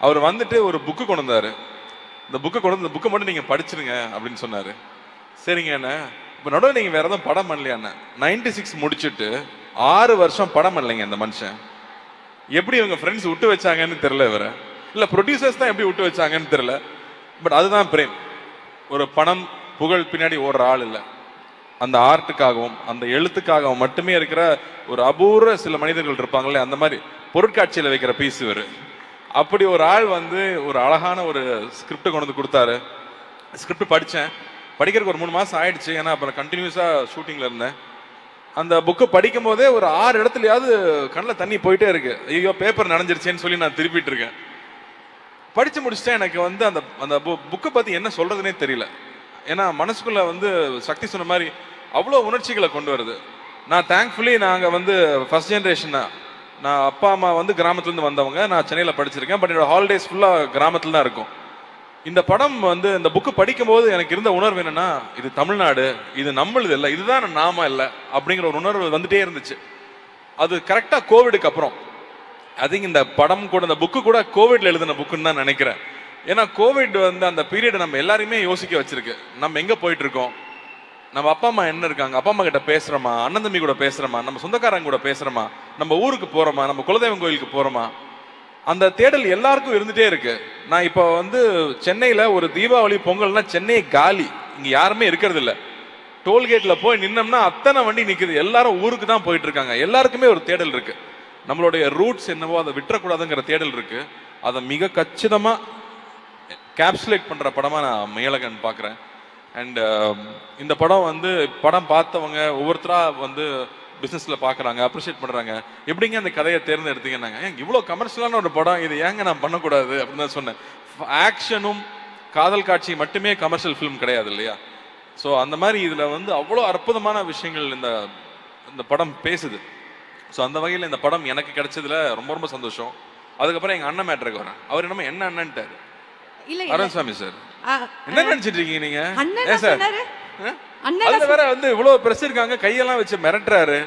அவர் வந்துட்டு ஒரு புக்கு கொண்டு வந்தார். இந்த புக்கை கொண்டு இந்த புக்கை மட்டும் நீங்கள் படிச்சிருங்க அப்படின்னு சொன்னார். சரிங்க அண்ணா. இப்போ நடுவில் நீங்கள் வேறு எதுவும் படம் பண்ணலையா அண்ணா? நைன்டி சிக்ஸ் முடிச்சுட்டு ஆறு வருஷம் படம் பண்ணலைங்க இந்த மனுஷன். எப்படி இவங்க ஃப்ரெண்ட்ஸ் விட்டு வச்சாங்கன்னு தெரில இவரை. இல்லை ப்ரொடியூசர்ஸ் தான் எப்படி விட்டு வச்சாங்கன்னு தெரில பட் அதுதான் பிரேம். ஒரு பணம் புகழ் பின்னாடி ஓடுற ஆள் இல்லை. அந்த ஆர்ட்டுக்காகவும் அந்த எழுத்துக்காகவும் மட்டுமே இருக்கிற ஒரு அபூர்வ சில மனிதர்கள் இருப்பாங்களே அந்த மாதிரி பொருட்காட்சியில் வைக்கிற பீஸ் இவர். அப்படி ஒரு ஆள் வந்து ஒரு அழகான ஒரு ஸ்கிரிப்டை கொண்டு வந்து கொடுத்தாரு. ஸ்கிரிப்ட் படித்தேன் படிக்கிறதுக்கு ஒரு மூணு மாதம் ஆயிடுச்சு. ஏன்னா அப்புறம் கண்டினியூஸாக ஷூட்டிங்கில் இருந்தேன். அந்த புக்கை படிக்கும் போதே ஒரு ஆறு இடத்துலயாவது கண்ணில் தண்ணி போயிட்டே இருக்கு. ஐயோ பேப்பர் நனைஞ்சிருச்சேன்னு சொல்லி நான் திருப்பிட்டு இருக்கேன். படிச்சு முடிச்சுட்டா எனக்கு வந்து அந்த அந்த புக்கை பத்தி என்ன சொல்றதுனே தெரியல. ஏன்னா மனசுக்குள்ள வந்து சக்தி சொன்ன மாதிரி அவ்வளோ உணர்ச்சிகளை கொண்டு வருது. நான் தேங்க்ஃபுல்லி நாங்கள் வந்து ஃபர்ஸ்ட் ஜென்ரேஷன் தான். நான் அப்பா அம்மா வந்து கிராமத்துலேருந்து வந்தவங்க. நான் சென்னையில் படிச்சிருக்கேன். பட் என்னோட ஹாலிடேஸ் ஃபுல்லாக கிராமத்தில் தான் இருக்கும். இந்த படம் வந்து இந்த புக்கு படிக்கும்போது எனக்கு இருந்த உணர்வு என்னன்னா இது தமிழ்நாடு இது நம்மளுது இல்லை இதுதான் நாம இல்லை அப்படிங்கிற ஒரு உணர்வு வந்துட்டே இருந்துச்சு. அது கரெக்டா கோவிடுக்கு அப்புறம். ஐ திங்க் இந்த படம் கூட இந்த புக்கு கூட கோவிட்ல எழுதின புக்குன்னு தான் நினைக்கிறேன். ஏன்னா கோவிட் வந்து அந்த பீரியட் நம்ம எல்லாரையுமே யோசிக்க வச்சிருக்கு. நம்ம எங்க போயிட்டு இருக்கோம் நம்ம அப்பா அம்மா என்ன இருக்காங்க? அப்பா அம்மா கிட்ட பேசுறோமா? அண்ணன் தம்பி கூட பேசுறோமா? நம்ம சொந்தக்காரங்க கூட பேசுறோமா? நம்ம ஊருக்கு போறோமா? நம்ம குலதெய்வம் கோயிலுக்கு போறோமா? அந்த தேடல் எல்லாருக்கும் இருந்துட்டே இருக்கு. நான் இப்போ வந்து சென்னையில் ஒரு தீபாவளி பொங்கல்னா சென்னை காலி. இங்கே யாருமே இருக்கிறது இல்லை டோல்கேட்டில் போய் நின்னோம்னா அத்தனை வண்டி நிற்குது எல்லாரும் ஊருக்கு தான் போயிட்டு இருக்காங்க. எல்லாருக்குமே ஒரு தேடல் இருக்கு. நம்மளுடைய ரூட்ஸ் என்னவோ அதை விட்டுறக்கூடாதுங்கிற தேடல் இருக்கு. அதை மிக கச்சிதமாக கேப்சுலேட் பண்ணுற படமாக நான் மேலகன் பார்க்குறேன் அண்ட் um, இந்த படம் வந்து படம் பார்த்தவங்க ஒவ்வொருத்தராக வந்து பிசினஸ்ல பார்க்கறாங்க அப்ரிஷியேட் பண்றாங்க. எப்படிங்க அந்த கதையை தேர்ந்தெடுத்தீங்கன்னாங்க? ஏன் இவ்வளோ கமர்ஷியலான ஒரு படம் இது ஏங்க நான் பண்ணக்கூடாது அப்படின்னு தான் சொன்னேன். ஆக்ஷனும் காதல் காட்சி மட்டுமே கமர்ஷியல் ஃபிலிம் கிடையாது இல்லையா? ஸோ அந்த மாதிரி இதுல வந்து அவ்வளோ அற்புதமான விஷயங்கள் இந்த இந்த படம் பேசுது. ஸோ அந்த வகையில் இந்த படம் எனக்கு கிடைச்சதுல ரொம்ப ரொம்ப சந்தோஷம். அதுக்கப்புறம் எங்க அண்ணன் மேட்ருக்கு வரேன் அவர் என்னமோ என்ன அண்ணன்ட்டாரு. அருண்சாமி சார். என்ன நினைச்சிட்டு இருக்கீங்க நீங்க? சார்? அண்ணன் வேற வந்து இவ்வளவு பிரஸ் இருக்காங்க கையெல்லாம் வச்சு மிரட்டுறாரு.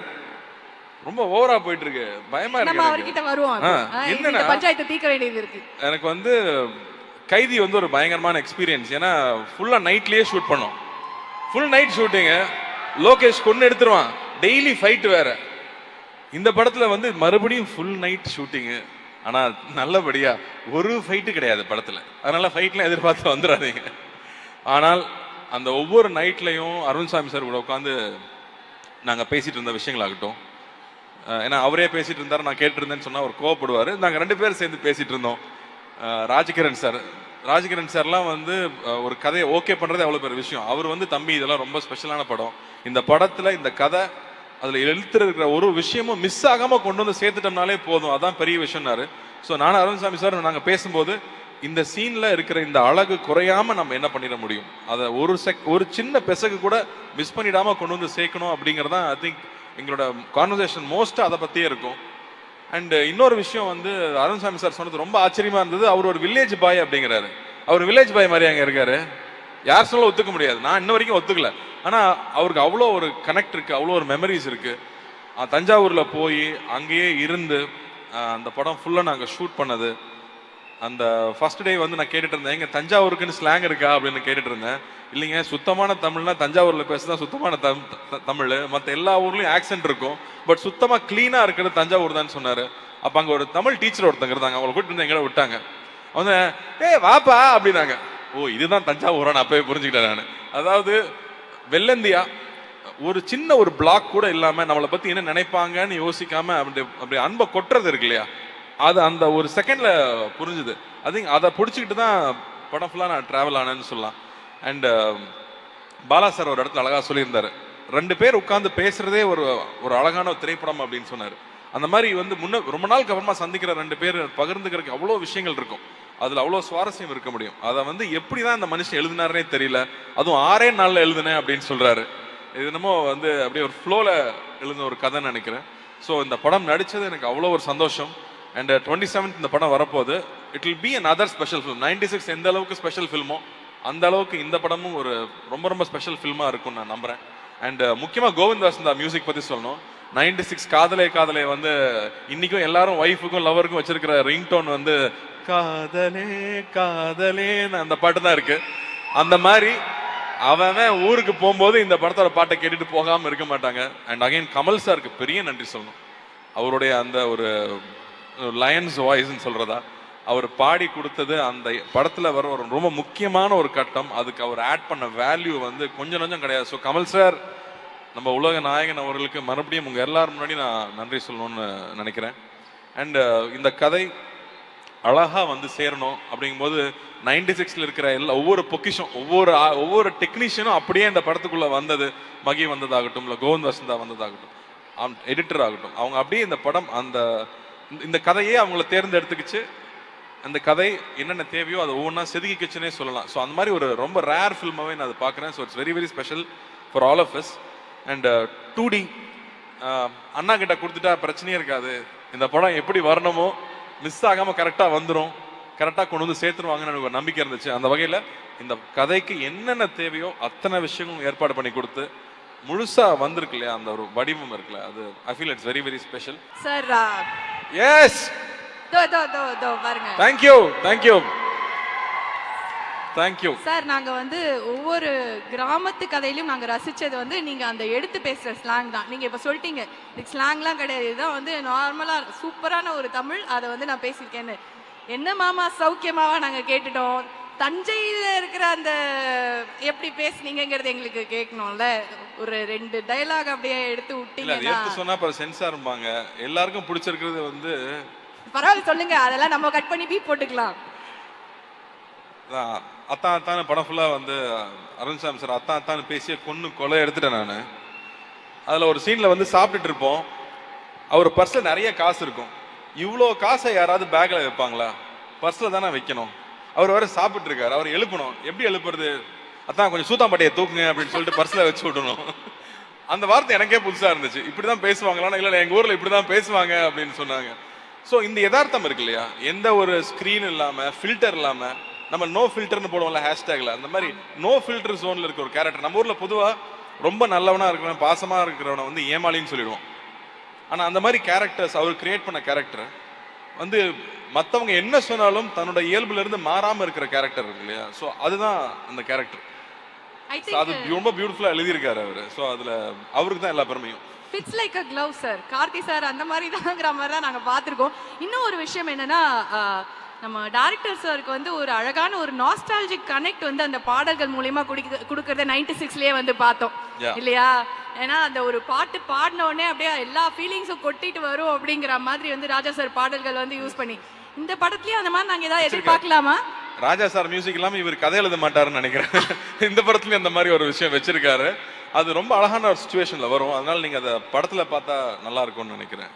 ரொம்ப ஓவரா போயிட்டு இருக்கு பயமா நம்ம இருக்கு எனக்கு. அவர்கிட்ட வருவோம் என்னன்னா- பஞ்சாயத்தை தீர்க்க வேண்டியது இருக்கு. எனக்கு வந்து கைதி வந்து ஒரு பயங்கரமான எக்ஸ்பீரியன்ஸ் ஏன்னா ஃபுல்லா நைட்லயே ஷூட் பண்ணோம். ஃபுல் நைட் ஷூட்டிங்க லோகேஷ் கொண்டு எடுத்துருவான். டெய்லி ஃபைட் வேற. இந்த படத்துல வந்து மறுபடியும் ஃபுல் நைட் ஷூட்டிங்கு ஆனா நல்லபடியா ஒரு ஃபைட்டு கிடையாது படத்துல. அதனால ஃபைட்லாம் எதிர்பார்த்து வந்துடாதீங்க ஆனால் அந்த ஒவ்வொரு நைட்லேயும் அருண் சாமி சார் கூட உட்காந்து நாங்கள் பேசிட்டு இருந்த விஷயங்களாகட்டும். ஏன்னா அவரே பேசிட்டு இருந்தார் நான் கேட்டிருந்தேன்னு சொன்னால் அவர் கோவப்படுவார். நாங்கள் ரெண்டு பேரும் சேர்ந்து பேசிட்டு இருந்தோம். ராஜகிரண் சார். ராஜகிரண் சார்லாம் வந்து ஒரு கதையை ஓகே பண்ணுறது அவ்வளோ பெரிய விஷயம். அவர் வந்து தம்பி இதெல்லாம் ரொம்ப ஸ்பெஷலான படம். இந்த படத்தில் இந்த கதை அதில் எழுத்துல இருக்கிற ஒரு விஷயமும் மிஸ் ஆகாமல் கொண்டு வந்து சேர்த்துட்டோம்னாலே போதும். அதான் பெரிய விஷயம்னாரு. ஸோ நானும் அருண்சாமி சார் நாங்கள் பேசும்போது இந்த சீன்ல இருக்கிற இந்த அழகு குறையாம நம்ம என்ன பண்ணிட முடியும்? அதை ஒரு செக் ஒரு சின்ன பெசகு கூட மிஸ் பண்ணிடாம கொண்டு வந்து சேர்க்கணும் அப்படிங்கறதான் ஐ திங்க் எங்களோட கான்வர்சேஷன் மோஸ்ட்டாக அதை பற்றியே இருக்கும். அண்ட் இன்னொரு விஷயம் வந்து அருண்சாமி சார் சொன்னது ரொம்ப ஆச்சரியமா இருந்தது. அவர் ஒரு வில்லேஜ் பாய் அப்படிங்கிறாரு. அவர் வில்லேஜ் பாய் மாதிரி அங்கே இருக்காரு. யார் சொல்ல ஒத்துக்க முடியாது. நான் இன்ன வரைக்கும் ஒத்துக்கல. ஆனால் அவருக்கு அவ்வளோ ஒரு கனெக்ட் இருக்கு. அவ்வளோ ஒரு மெமரிஸ் இருக்கு. தஞ்சாவூரில் தஞ்சாவூர்ல போய் அங்கேயே இருந்து அந்த படம் ஃபுல்லாக நாங்கள் ஷூட் பண்ணது. அந்த ஃபர்ஸ்ட் டே வந்து நான் கேட்டுட்டு இருந்தேன் எங்க தஞ்சாவூருக்குன்னு ஸ்லாங் இருக்கா? அப்படின்னு கேட்டுட்டு இருந்தேன். இல்லைங்க சுத்தமான தமிழ்னா தஞ்சாவூர்ல பேசுதான் சுத்தமான த- தமிழ். மற்ற எல்லா ஊர்லயும் ஆக்சென்ட் இருக்கும். பட் சுத்தமா கிளீனா இருக்கிறது தஞ்சாவூர் தான் சொன்னாரு. அப்ப அங்க ஒரு தமிழ் டீச்சர் ஒருத்தங்க இருந்தாங்க. அவங்களை கூட்டு வந்து எங்கட விட்டாங்க. அவங்க ஏய் வாப்பா அப்படின்னாங்க. ஓ இதுதான் தஞ்சாவூரா? நான் அப்பவே புரிஞ்சுக்கிட்டேன் நான். அதாவது வெள்ளந்தியா ஒரு சின்ன ஒரு பிளாக் கூட இல்லாம நம்மளை பத்தி என்ன நினைப்பாங்கன்னு யோசிக்காம அப்படி அப்படி அன்பை கொட்டுறது இருக்கு இல்லையா? அது அந்த ஒரு செகண்ட்ல புரிஞ்சுது. ஐ திங்க் அதை பிடிச்சிக்கிட்டு தான் படம் ஃபுல்லாக நான் ட்ராவல் ஆனேன்னு சொல்லலாம். அண்ட் um, பாலா சார் ஒரு இடத்துல அழகாக சொல்லியிருந்தார். ரெண்டு பேர் உட்காந்து பேசுறதே ஒரு ஒரு அழகான ஒரு திரைப்படம் அப்படின்னு சொன்னார். அந்த மாதிரி வந்து முன்ன ரொம்ப நாளுக்கு அப்புறமா சந்திக்கிற ரெண்டு பேர் பகிர்ந்துக்கிறதுக்கு அவ்வளோ விஷயங்கள் இருக்கும். அதில் அவ்வளோ சுவாரஸ்யம் இருக்க முடியும். அதை வந்து எப்படி தான் இந்த மனுஷன் எழுதினாருனே தெரியல. அதுவும் ஆறே நாளில் எழுதுனேன் அப்படின்னு சொல்கிறாரு இது என்னமோ வந்து அப்படியே ஒரு ஃப்ளோவில் எழுதின ஒரு கதைன்னு நினைக்கிறேன். ஸோ இந்த படம் நடித்தது எனக்கு அவ்வளோ ஒரு சந்தோஷம். அண்ட் டுவெண்ட்டி செவன்த் இந்த படம் வரப்போகுது. It will be another special film ninety six எந்த அளவுக்கு ஸ்பெஷல் ஃபில்மோ அந்த அளவுக்கு இந்த படமும் ஒரு ரொம்ப ரொம்ப ஸ்பெஷல் ஃபில்மாக இருக்கும்னு நான் நம்புறேன். அண்ட் uh, முக்கியமாக கோவிந்தாசன் தான் மியூசிக் பற்றி சொல்லணும். நைன்டி சிக்ஸ் காதலே காதலே வந்து இன்னைக்கும் எல்லாரும் ஒய்ஃபுக்கும் லவருக்கும் வச்சிருக்கிற ரிங்டோன் வந்து காதலே காதலேன்னு அந்த பாட்டு தான் இருக்கு. அந்த மாதிரி அவன் ஊருக்கு போகும்போது இந்த படத்தோட பாட்டை கேட்டுட்டு போகாமல் இருக்க மாட்டாங்க. அண்ட் அகைன் கமல் சாருக்கு பெரிய நன்றி சொல்லணும். அவருடைய அந்த ஒரு லயன்ஸ் வாய்ஸ்ன்னு சொல்றதா? அவர் பாடி கொடுத்தது அந்த படத்துல வர ஒரு ரொம்ப முக்கியமான ஒரு கட்டம். அதுக்கு அவர் ஆட் பண்ண வேல்யூ வந்து கொஞ்சம் கொஞ்சம் கிடையாது. ஸோ கமல் சார் நம்ம உலக நாயகன் அவர்களுக்கு மறுபடியும் உங்க எல்லாரும் முன்னாடி நான் நன்றி சொல்லணும்னு நினைக்கிறேன். அண்ட் uh, இந்த கதை அழகா வந்து சேரணும் அப்படிங்கும்போது நைன்டி சிக்ஸ்ல இருக்கிற எல்லா ஒவ்வொரு பொக்கிஷம் ஒவ்வொரு ஒவ்வொரு டெக்னீஷியனும் அப்படியே இந்த படத்துக்குள்ள வந்தது. மகி வந்ததாகட்டும் இல்லை கோவிந்த் வசந்தா வந்ததாகட்டும். எடிட்டர் ஆகட்டும். அவங்க அப்படியே இந்த படம் அந்த இந்த- கதையே அவங்கள தேர்ந்தெடுத்துக்கிச்சு. அந்த கதை என்னென்ன தேவையோ அதை ஒவ்வொன்றா செதுக்கிக்கிச்சுனே சொல்லலாம். ஸோ அந்த மாதிரி ஒரு ரொம்ப ரேர் ஃபில்மாவே நான் அதை பார்க்குறேன். So it's very very special for all of us and two D அண்ணா கிட்ட கொடுத்துட்டா பிரச்சனையே இருக்காது. இந்த படம் எப்படி வரணுமோ மிஸ் ஆகாமல் கரெக்டாக வந்துடும் கரெக்டாக கொண்டு வந்து சேர்த்துருவாங்கன்னு எனக்கு ஒரு நம்பிக்கை இருந்துச்சு. அந்த வகையில் இந்த கதைக்கு என்னென்ன தேவையோ அத்தனை விஷயங்களும் ஏற்பாடு பண்ணி கொடுத்து முழுசா வந்திருக்கு இல்லையா? அந்த ஒரு வடிவம் இருக்குல்ல அது I feel it's very very special sir yes though though though தோ பாருங்க. தேங்க்யூ தேங்க்யூ தேங்க்யூ சார் நாங்க வந்து ஒவ்வொரு கிராமத்து கதையிலும் நாங்க ரசிச்சது வந்து நீங்க அந்த எடுத்து பேசுற ஸ்லாங் தான். நீங்க இப்ப சொல்லிட்டீங்க இதுக்கு ஸ்லாங்லாம் கிடையாது. இதுதான் வந்து நார்மலா சூப்பரான ஒரு தமிழ் அதை வந்து நான் பேசியிருக்கேன்னு. என்ன மாமா சௌக்கியமாவா நாங்க கேட்டுட்டோம்? தஞ்சையில இருக்கிற அந்த எப்படி பேசுனீங்கங்கிறது எங்களுக்கு கேட்கணும்ல. ஒரு ரெண்டு டயலாக் அப்படியே எடுத்து விட்டீங்கன்னா. எடுத்து சொன்னா அப்புறம் சென்சார் எல்லாருக்கும் பிடிச்சிருக்கிறது வந்து பரவாயில்ல சொல்லுங்க. அதெல்லாம் நம்ம கட் பண்ணி பீப் போட்டுக்கலாம். அத்தான் அத்தான்னு படம் ஃபுல்லாக வந்து அருண்சாமி சார் அத்தான் அத்தான்னு பேசிய கொன்னு கொலை எடுத்துட்டேன் நான். அதில் ஒரு சீனில் வந்து சாப்பிட்டுட்டு இருப்போம். அவர் பர்ஸில் நிறைய காசு இருக்கும். இவ்வளோ காசை யாராவது பேக்கில் வைப்பாங்களா? பர்ஸில் தானே வைக்கணும். அவர் வேற சாப்பிட்டு இருக்காரு அவர் எழுப்பணும். எப்படி எழுப்புறது? அதான் கொஞ்சம் சூத்தாம்பட்டையை தூக்குங்க அப்படின்னு சொல்லிட்டு பர்ஸில் வச்சு விடணும். அந்த வார்த்தை எனக்கே புதுசாக இருந்துச்சு. இப்படி தான் பேசுவாங்களான்னு இல்லை இல்லை எங்கள் ஊரில் இப்படி தான் பேசுவாங்க அப்படின்னு சொன்னாங்க. ஸோ இந்த யதார்த்தம் இருக்கு இல்லையா? எந்த ஒரு ஸ்க்ரீன் இல்லாமல் ஃபில்டர் இல்லாமல் நம்ம நோ ஃபில்டர்னு போடுவோம்ல ஹேஷ்டேக்ல அந்த மாதிரி நோ ஃபில்டர் ஜோனில் இருக்க ஒரு கேரக்டர் நம்ம ஊரில் பொதுவாக ரொம்ப நல்லவனாக இருக்கிறவன் பாசமாக இருக்கிறவனை வந்து ஏமாளின்னு சொல்லிடுவோம். ஆனால் அந்த மாதிரி கேரக்டர்ஸ் அவர் கிரியேட் பண்ண கேரக்டர் வந்து மத்தவங்க என்ன சொன்னாலும் தன்னோட இயல்புல இருந்து மாறாம இருக்கிற கேரக்டர் இருக்கு இல்லையா? ஸோ அதுதான் அந்த கேரக்டர் அது ரொம்ப பியூட்டிஃபுல்லா எழுதியிருக்காரு அவரு. ஸோ அதுல அவருக்கு தான் எல்லா பெருமையும். Fits like a glove sir Karthi sir அந்த மாதிரி தாங்கிற மாதிரி தான் நாங்கள் பார்த்துருக்கோம். இன்னும் ஒரு விஷயம் என்னன்னா நம்ம டேரக்டர் சாருக்கு வந்து ஒரு அழகான ஒரு நாஸ்டாலஜிக் கனெக்ட் வந்து அந்த பாடல்கள் மூலியமா குடிக்க கொடுக்கறத நைன்டி சிக்ஸ்லயே வந்து பார்த்தோம். இல்லையா? ஏன்னா அந்த ஒரு பாட்டு பாடின உடனே அப்படியே எல்லா ஃபீலிங்ஸும் கொட்டிட்டு வரும் அப்படிங்கிற மாதிரி வந்து ராஜா சார் பாடல்கள் வந்து யூஸ் பண்ணி. இந்த படத்துலயும் அந்த மாதிரி நாங்க ஏதாவது எதிர்பார்க்கலாமா? ராஜா சார் மியூசிக் இல்லாம இவர் கதை எழுத மாட்டாருன்னு நினைக்கிறேன். இந்த படத்துலயும் அந்த மாதிரி ஒரு விஷயம் வச்சிருக்காரு. அது ரொம்ப அழகான ஒரு சுச்சுவேஷன்ல வரும். அதனால நீங்க அதை படத்துல பார்த்தா நல்லா இருக்கும்னு நினைக்கிறேன்.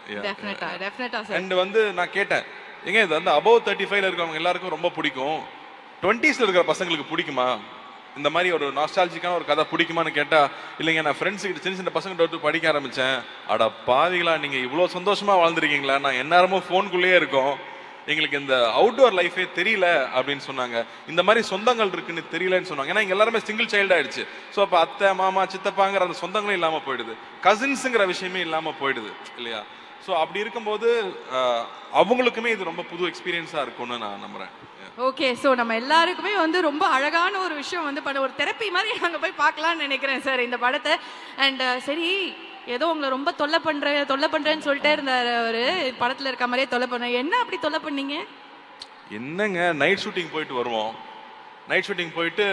அண்ட் வந்து நான் கேட்டேன். ஏங்க இது வந்து அபவ் தேர்ட்டி ஃபைவ்ல இருக்கிறவங்க எல்லாருக்கும் ரொம்ப பிடிக்கும். டுவெண்ட்டீஸ்ல இருக்கிற பசங்களுக்கு பிடிக்குமா? இந்த மாதிரி ஒரு நாஸ்டாலஜிக்கான ஒரு கதை பிடிக்குமான்னு கேட்டா இல்லைங்க நான் ஃப்ரெண்ட்ஸ் கிட்ட சின்ன சின்ன பசங்க வந்து படிக்க ஆரம்பிச்சேன். அட பாவிகளா நீங்க இவ்வளோ சந்தோஷமா வாழ்ந்துருக்கீங்களா? நான் எந்நேரமும் ஃபோனுக்குள்ளேயே இருக்கோம். எங்களுக்கு இந்த அவுட்டோர் லைஃபே தெரியல அப்படின்னு சொன்னாங்க. இந்த மாதிரி சொந்தங்கள் இருக்குன்னு தெரியலன்னு சொன்னாங்க. ஏன்னா இங்க எல்லாருமே சிங்கிள் சைல்டு ஆயிடுச்சு. ஸோ அப்போ அத்தை மாமா சித்தப்பாங்கிற அந்த சொந்தங்களும் இல்லாமல் போயிடுது. கசின்ஸுங்கிற விஷயமே இல்லாமல் போயிடுது இல்லையா? ஸோ அப்படி இருக்கும்போது அவங்களுக்குமே இது ரொம்ப புது எக்ஸ்பீரியன்ஸாக இருக்கும்னு நான் நம்புறேன். ஓகே ஸோ நம்ம எல்லாருக்குமே வந்து ரொம்ப அழகான ஒரு விஷயம் வந்து பண்ண ஒரு தெரப்பி மாதிரி நாங்கள் போய் பார்க்கலாம்னு நினைக்கிறேன் சார் இந்த படத்தை. அண்ட் சரி ஏதோ உங்களை ரொம்ப தொல்லை பண்ணுறேன் தொல்லை பண்றேன்னு சொல்லிட்டே இருந்தார் அவரு. படத்துல இருக்க மாதிரியே தொல்லை பண்ண. என்ன அப்படி தொல்லை பண்ணீங்க? என்னங்க நைட் ஷூட்டிங் போயிட்டு வருவோம். நைட் ஷூட்டிங் போயிட்டு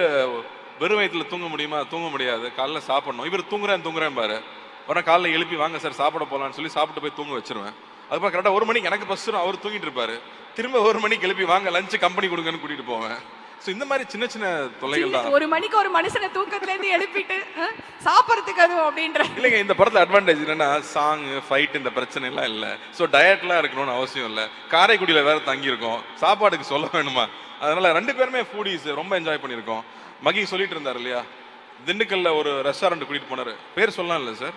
வெறும் வயிற்றுல தூங்க முடியுமா? தூங்க முடியாது. காலைல சாப்பிடணும். இவர் தூங்குறேன் தூங்குறேன் பாரு. உடனே காலைல எழுப்பி வாங்க சார் சாப்பிட போகலான்னு சொல்லி சாப்பிட்டு போய் தூங்க வச்சிருவேன். அதுக்கப்புறம் கரெக்டாக ஒரு மணிக்கு எனக்கு பஸ் அவர் தூங்கிட்டு இருப்பாரு. திரும்ப ஒரு மணிக்கு எழுப்பி வாங்க லஞ்சு கம்பெனி கொடுங்கன்னு கூட்டிகிட்டு போவேன். ஸோ இந்த மாதிரி சின்ன சின்ன தொல்லைகள் தான். ஒரு மணிக்கு ஒரு மனுஷனை தூக்கத்துல இருந்து எழுப்பிட்டு சாப்பிடறதுக்கு அதுவும் அப்படின்ற. இல்லைங்க இந்த படத்துல அட்வான்டேஜ் என்னன்னா சாங் ஃபைட் இந்த பிரச்சனை எல்லாம் இல்ல ஸோ டயட்லாம் இருக்கணும்னு அவசியம் இல்ல. காரைக்குடியில வேற தங்கி இருக்கோம் சாப்பாடுக்கு சொல்ல வேணுமா? அதனால ரெண்டு பேருமே ஃபூடிஸ் ரொம்ப என்ஜாய் பண்ணியிருக்கோம். மகி சொல்லிட்டு இருந்தார் இல்லையா? திண்டுக்கல்ல ஒரு ரெஸ்டாரண்ட் கூட்டிட்டு போனாரு. பேர் சொல்லலாம் இல்ல சார்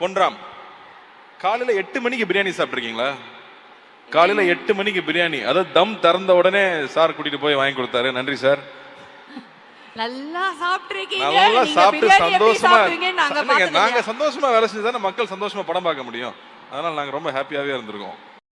பொன்ராம். காலையில எட்டு மணிக்கு பிரியாணி சாப்பிட்ருக்கீங்களா காலையில எட்டு மணிக்கு பிரியாணி. அதாவது தம் திறந்த உடனே சார் கூட்டிட்டு போய் வாங்கி கொடுத்தாரு. நன்றி சார். நல்லா நல்லா சாப்பிட்டு சந்தோஷமா நாங்க சந்தோஷமா வேலை செஞ்சு தானே மக்கள் சந்தோஷமா படம் பார்க்க முடியும். அதனால நாங்க ரொம்ப ஹாப்பியாவே இருந்திருக்கோம்.